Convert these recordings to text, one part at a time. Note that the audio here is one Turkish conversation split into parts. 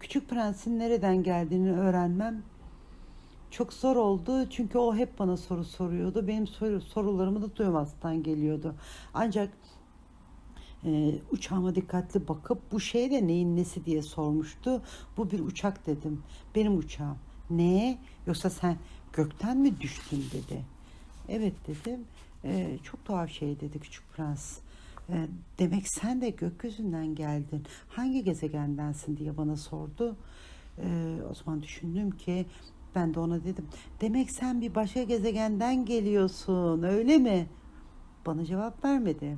Küçük Prens'in nereden geldiğini öğrenmem çok zor oldu. Çünkü o hep bana soru soruyordu. Benim soru, sorularımı da duymazdan geliyordu. Ancak e, uçağıma dikkatli bakıp bu şey de neyin nesi diye sormuştu. Bu bir uçak dedim. Benim uçağım. Ne? Yoksa sen gökten mi düştün dedi. Evet dedim. E, çok tuhaf şey dedi küçük prens. E, demek sen de gökyüzünden geldin. Hangi gezegendensin diye bana sordu. E, o zaman düşündüm ki ben de ona dedim. Demek sen bir başka gezegenden geliyorsun öyle mi? Bana cevap vermedi.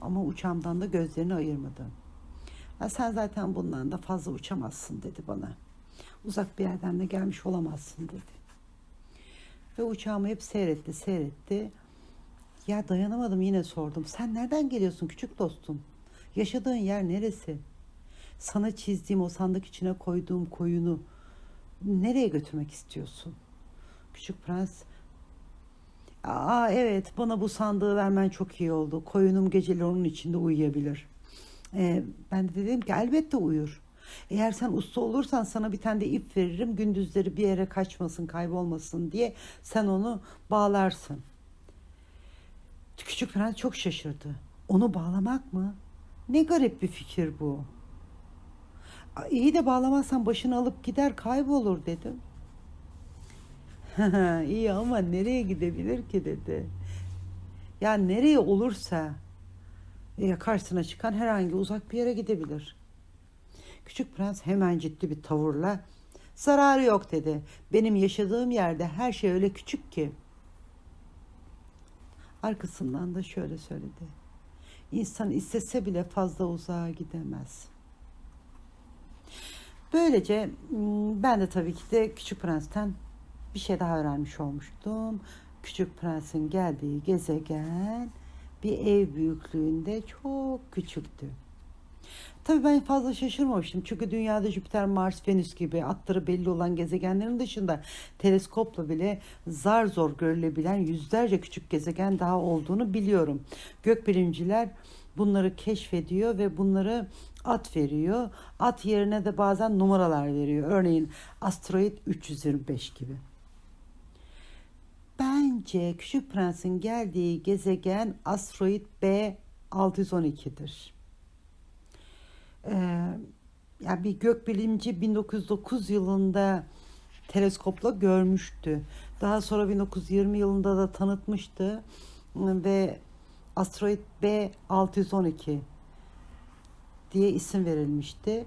Ama uçağımdan da gözlerini ayırmadı. Ha, sen zaten bundan da fazla uçamazsın dedi bana. Uzak bir yerden de gelmiş olamazsın dedi. Ve uçağımı hep seyretti, seyretti. Ya dayanamadım yine sordum. Sen nereden geliyorsun küçük dostum? Yaşadığın yer neresi? Sana çizdiğim o sandık içine koyduğum koyunu nereye götürmek istiyorsun? Küçük prens Aa evet bana bu sandığı vermen çok iyi oldu. Koyunum geceleri onun içinde uyuyabilir. Ee, ben de dedim ki elbette uyur. Eğer sen usta olursan sana bir tane de ip veririm. Gündüzleri bir yere kaçmasın, kaybolmasın diye sen onu bağlarsın. Küçük prens çok şaşırdı. Onu bağlamak mı? Ne garip bir fikir bu. "Aa, İyi de bağlamazsan başını alıp gider kaybolur dedim. İyi ama nereye gidebilir ki dedi. Ya nereye olursa ya karşısına çıkan herhangi uzak bir yere gidebilir. Küçük prens hemen ciddi bir tavırla zararı yok dedi. Benim yaşadığım yerde her şey öyle küçük ki. Arkasından da şöyle söyledi. İnsan istese bile fazla uzağa gidemez. Böylece m, ben de tabii ki de Küçük Prens'ten bir şey daha öğrenmiş olmuştum. Küçük Prens'in geldiği gezegen bir ev büyüklüğünde çok küçüktü. Tabii ben fazla şaşırmamıştım. Çünkü dünyada Jüpiter, Mars, Venüs gibi atları belli olan gezegenlerin dışında teleskopla bile zar zor görülebilen yüzlerce küçük gezegen daha olduğunu biliyorum. Gökbilimciler bunları keşfediyor ve bunları at veriyor. At yerine de bazen numaralar veriyor. Örneğin asteroid 325 gibi. Bence Küçük Prens'in geldiği gezegen asteroid B612'dir e, yani bir gökbilimci 1909 yılında teleskopla görmüştü. Daha sonra 1920 yılında da tanıtmıştı ve asteroid B612 diye isim verilmişti.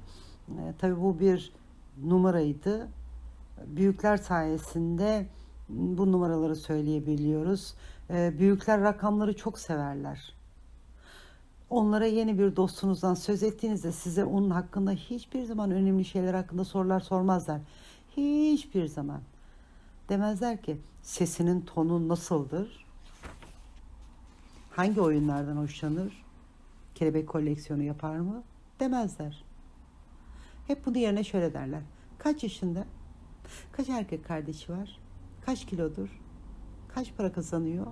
E, tabii bu bir numaraydı. Büyükler sayesinde bu numaraları söyleyebiliyoruz. E, büyükler rakamları çok severler. Onlara yeni bir dostunuzdan söz ettiğinizde size onun hakkında hiçbir zaman önemli şeyler hakkında sorular sormazlar. Hiçbir zaman. Demezler ki sesinin tonu nasıldır? Hangi oyunlardan hoşlanır? Kelebek koleksiyonu yapar mı? Demezler. Hep bunu yerine şöyle derler. Kaç yaşında? Kaç erkek kardeşi var? Kaç kilodur? Kaç para kazanıyor?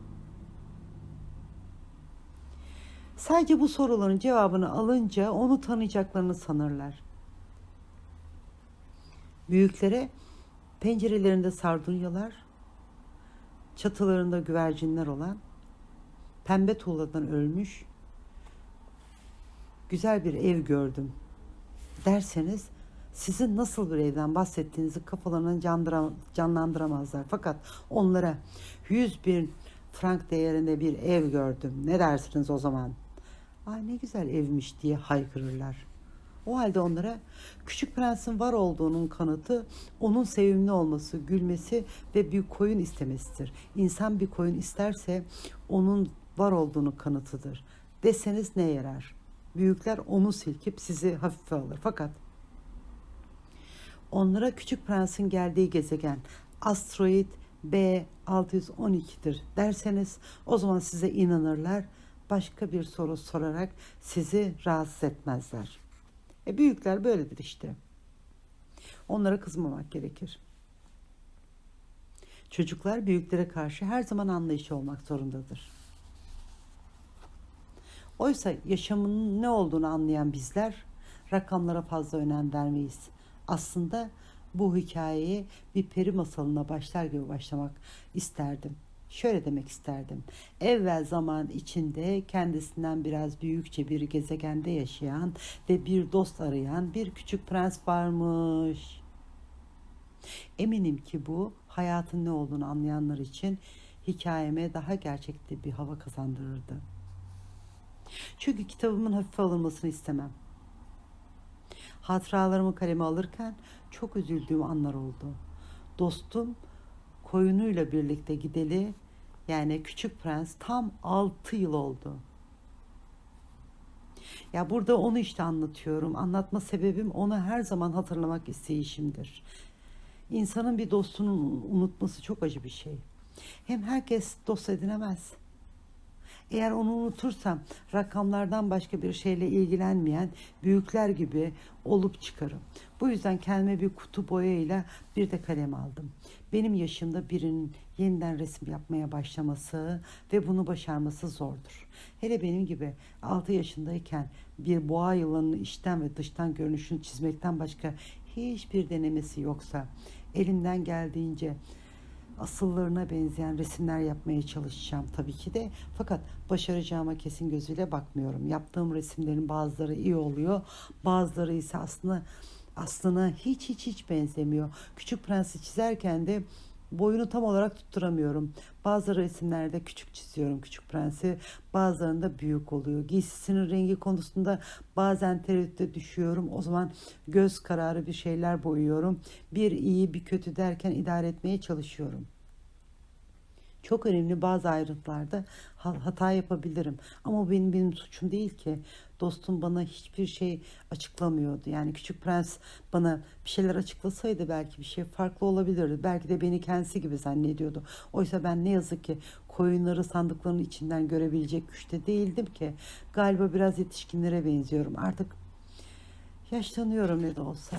Sadece bu soruların cevabını alınca onu tanıyacaklarını sanırlar. Büyüklere pencerelerinde sardunyalar, çatılarında güvercinler olan, pembe tuğladan ölmüş, güzel bir ev gördüm derseniz sizin nasıl bir evden bahsettiğinizi kafalarından candıra- canlandıramazlar. Fakat onlara 100 bin frank değerinde bir ev gördüm. Ne dersiniz o zaman? Ay ne güzel evmiş diye haykırırlar. O halde onlara küçük prensin var olduğunun kanıtı onun sevimli olması, gülmesi ve bir koyun istemesidir. İnsan bir koyun isterse onun var olduğunu kanıtıdır. Deseniz ne yarar? Büyükler onu silkip sizi hafife alır. Fakat onlara küçük prensin geldiği gezegen asteroid B 612'dir derseniz o zaman size inanırlar. Başka bir soru sorarak sizi rahatsız etmezler. E büyükler böyledir işte. Onlara kızmamak gerekir. Çocuklar büyüklere karşı her zaman anlayışlı olmak zorundadır. Oysa yaşamın ne olduğunu anlayan bizler rakamlara fazla önem vermeyiz. Aslında bu hikayeyi bir peri masalına başlar gibi başlamak isterdim. Şöyle demek isterdim. Evvel zaman içinde kendisinden biraz büyükçe bir gezegende yaşayan ve bir dost arayan bir küçük prens varmış. Eminim ki bu hayatın ne olduğunu anlayanlar için hikayeme daha gerçekçi bir hava kazandırırdı. Çünkü kitabımın hafife alınmasını istemem. Hatıralarımı kaleme alırken çok üzüldüğüm anlar oldu. Dostum koyunuyla birlikte gideli yani Küçük Prens tam 6 yıl oldu. Ya burada onu işte anlatıyorum. Anlatma sebebim onu her zaman hatırlamak isteyişimdir. İnsanın bir dostunu unutması çok acı bir şey. Hem herkes dost edinemez. Eğer onu unutursam rakamlardan başka bir şeyle ilgilenmeyen büyükler gibi olup çıkarım. Bu yüzden kendime bir kutu boyayla bir de kalem aldım. Benim yaşımda birinin yeniden resim yapmaya başlaması ve bunu başarması zordur. Hele benim gibi 6 yaşındayken bir boğa yılanını içten ve dıştan görünüşünü çizmekten başka hiçbir denemesi yoksa elimden geldiğince asıllarına benzeyen resimler yapmaya çalışacağım tabii ki de. Fakat başaracağıma kesin gözüyle bakmıyorum. Yaptığım resimlerin bazıları iyi oluyor. Bazıları ise aslında aslına hiç hiç hiç benzemiyor. Küçük Prens'i çizerken de boyunu tam olarak tutturamıyorum. Bazı resimlerde küçük çiziyorum Küçük Prens'i. Bazılarında büyük oluyor. Giysisinin rengi konusunda bazen tereddüte düşüyorum. O zaman göz kararı bir şeyler boyuyorum. Bir iyi bir kötü derken idare etmeye çalışıyorum. Çok önemli bazı ayrıntılarda hata yapabilirim. Ama benim benim suçum değil ki. Dostum bana hiçbir şey açıklamıyordu. Yani Küçük Prens bana bir şeyler açıklasaydı belki bir şey farklı olabilirdi. Belki de beni kendisi gibi zannediyordu. Oysa ben ne yazık ki koyunları sandıkların içinden görebilecek güçte değildim ki. Galiba biraz yetişkinlere benziyorum. Artık yaşlanıyorum ne de olsa.